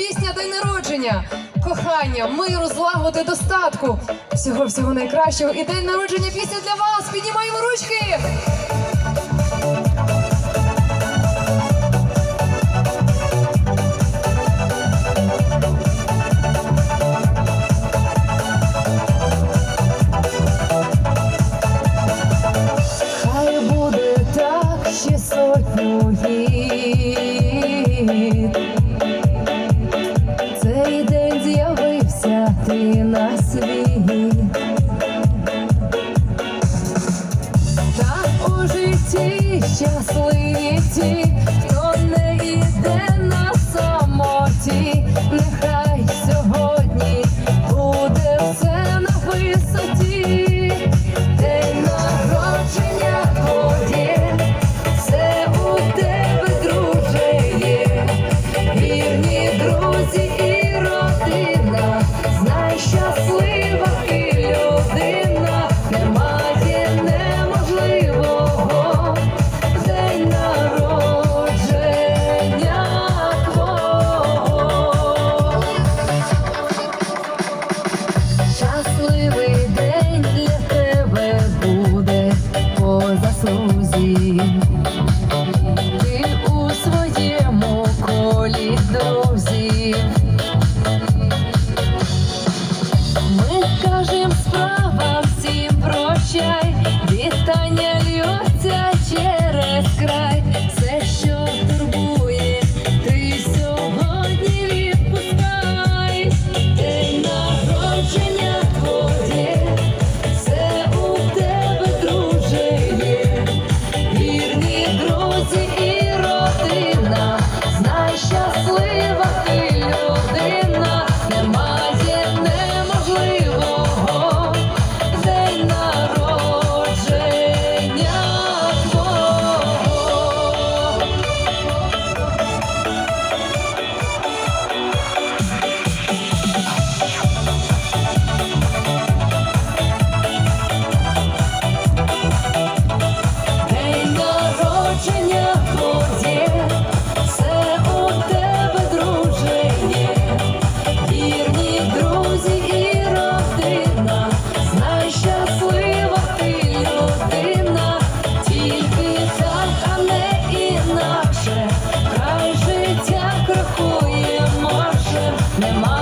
пісня день народження, кохання, миру, злагоди, достатку. Всього всього найкращого. І день народження пісня для вас. Піднімаємо ручки. Хай буде так ще сотню літ. Щасливі ті, хто не йде на самоті, не the Neymar.